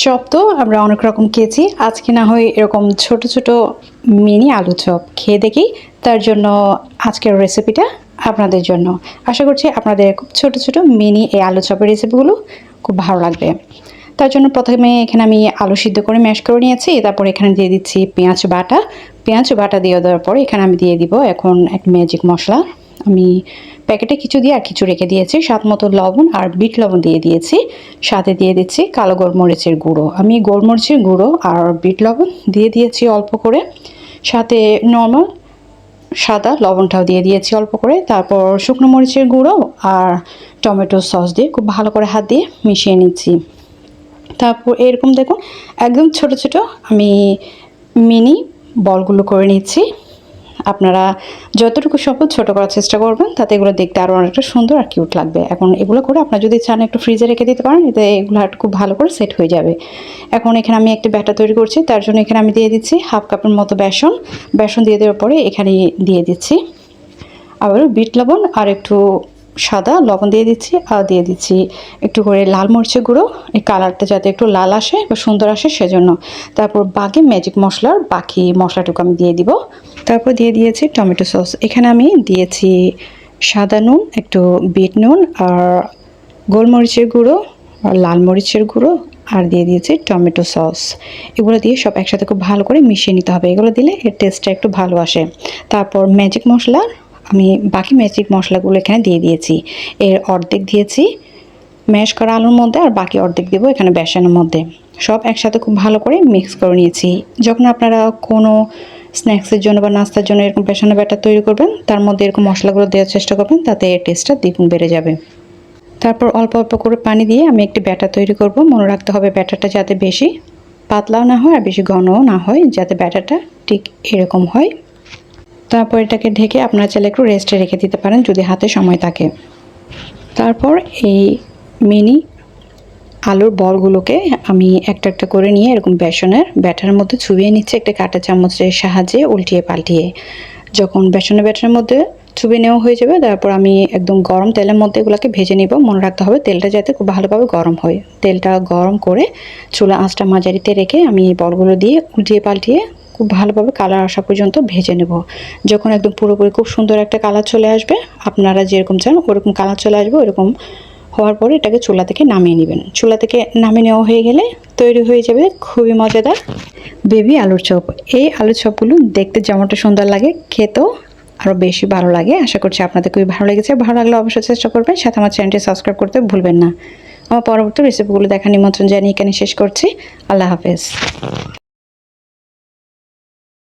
Chop তো আমরা অনেক রকম খেয়েছি। আজকে না হয় এরকম ছোট ছোট মিনি আলু চপ খেয়ে দেখি। তার জন্য আজকের রেসিপিটা আপনাদের জন্য। আশা করছি আপনাদের খুব ছোট ছোট মিনি এই আলু চপের রেসিপিগুলো খুব ভালো লাগবে। তার জন্য প্রথমে এখানে আমি আলু সিদ্ধ করে ম্যাশ করে নিয়েছি। তারপর এখানে দিয়ে দিচ্ছি পেঁয়াজ বাটা। পেঁয়াজ বাটা দিয়ে দেওয়ার পর এখানে আমি দিয়ে দিব এখন এক ম্যাজিক মশলা। আমি প্যাকেটে কিছু দিয়ে আর কিছু রেখে দিয়েছি। স্বাদ মতো লবণ আর বিট লবণ দিয়ে দিয়েছি। সাথে দিয়ে দিচ্ছি কালো গোলমরিচের গুঁড়ো। আমি গোলমরিচের গুঁড়ো আর বিট লবণ দিয়ে দিয়েছি অল্প করে। সাথে নর্মাল সাদা লবণটাও দিয়ে দিয়েছি অল্প করে। তারপর শুকনো মরিচের গুঁড়ো আর টমেটো সস দিয়ে খুব ভালো করে হাত দিয়ে মিশিয়ে নিচ্ছি। তারপর এরকম দেখুন, একদম ছোট ছোট আমি মিনি বলগুলো করে নিচ্ছি। আপনারা যতটুকু সম্ভব ছোটো করার চেষ্টা করবেন, তাতে এগুলো দেখতে আরও অনেকটা সুন্দর আর কিউট লাগবে। এখন এগুলো করে আপনারা যদি চান একটু ফ্রিজে রেখে দিতে পারেন, এতে এগুলো আর খুব ভালো করে সেট হয়ে যাবে। এখন এখানে আমি একটা ব্যাটা তৈরি করছি, তার জন্য এখানে আমি দিয়ে দিচ্ছি হাফ কাপের মতো বেসন। বেসন দিয়ে দেওয়ার পরে এখানে দিয়ে দিচ্ছি আবার বিট লবণ আর একটু সাদা লবণ দিয়ে দিচ্ছি আর দিয়ে দিচ্ছি একটু করে লাল মরিচের গুঁড়ো। এই কালারটা যাতে একটু লাল আসে বা সুন্দর আসে সেজন্য। তারপর বাকি ম্যাজিক মশলার বাকি মশলাটুকু আমি দিয়ে দিব। তারপর দিয়ে দিয়েছি টমেটো সস। এখানে আমি দিয়েছি সাদা নুন, একটু বিট নুন আর গোলমরিচের গুঁড়ো, আর লাল মরিচের গুঁড়ো আর দিয়ে দিয়েছি টমেটো সস। এগুলো দিয়ে সব একসাথে খুব ভালো করে মিশিয়ে নিতে হবে। এগুলো দিলে এর টেস্টটা একটু ভালো আসে। তারপর ম্যাজিক মশলা, আমি বাকি ম্যাজিক মশলাগুলো এখানে দিয়ে দিয়েছি। এর অর্ধেক দিয়েছি ম্যাশ করা আলুর মধ্যে আর বাকি অর্ধেক দেবো এখানে বেসনের মধ্যে। সব একসাথে খুব ভালো করে মিক্স করে নিয়েছি। যখন আপনারা কোনো স্ন্যাক্সের জন্য বা নাস্তার জন্য এরকম বেসনের ব্যাটার তৈরি করবেন, তার মধ্যে এরকম মশলাগুলো দেওয়ার চেষ্টা করবেন, তাতে এর টেস্টটা দ্বিগুণ বেড়ে যাবে। তারপর অল্প অল্প করে পানি দিয়ে আমি একটি ব্যাটার তৈরি করব। মনে রাখতে হবে ব্যাটারটা যাতে বেশি পাতলাও না হয় আর বেশি ঘনও না হয়, যাতে ব্যাটারটা ঠিক এরকম হয়। তারপর এটাকে ঢেকে আপনার চাইলে একটু রেস্টে রেখে দিতে পারেন যদি হাতে সময় থাকে। তারপর এই মিনি আলুর বলগুলোকে আমি একটা একটা করে নিয়ে এরকম বেসনের ব্যাটারের মধ্যে ছুবিয়ে নিচ্ছি একটা কাঁটা চামচের সাহায্যে উল্টিয়ে পাল্টিয়ে। যখন বেসনের ব্যাটারের মধ্যে চুবিয়ে নেওয়া হয়ে যাবে, তারপর আমি একদম গরম তেলের মধ্যে এগুলোকে ভেজে নিব। মনে রাখতে হবে তেলটা যাতে খুব ভালোভাবে গরম হয়। তেলটা গরম করে চুলা আঁচটা মাঝারিতে রেখে আমি এই বলগুলো দিয়ে উল্টিয়ে পাল্টিয়ে খুব ভালোভাবে কালার আসা পর্যন্ত ভেজে নেব। যখন একদম পুরোপুরি খুব সুন্দর একটা কালার চলে আসবে, আপনারা যেরকম চান ওরকম কালার চলে আসবে, ওরকম হওয়ার পরে এটাকে চুলা থেকে নামিয়ে নেবেন। চুলা থেকে নামিয়ে নেওয়া হয়ে গেলে তৈরি হয়ে যাবে খুবই মজাদার বেবি আলুর চপ। এই আলুর চপগুলো দেখতে যেমনটা সুন্দর লাগে, খেতেও আরও বেশি ভালো লাগে। আশা করছি আপনাদের খুবই ভালো লেগেছে। ভালো লাগলে অবশ্যই চেষ্টা করবেন। সাথে আমার চ্যানেলটি সাবস্ক্রাইব করতে ভুলবেন না। আমার পরবর্তী রেসিপিগুলো দেখার নিমন্ত্রণ জানিয়ে এখানে শেষ করছি। আল্লাহ হাফেজ।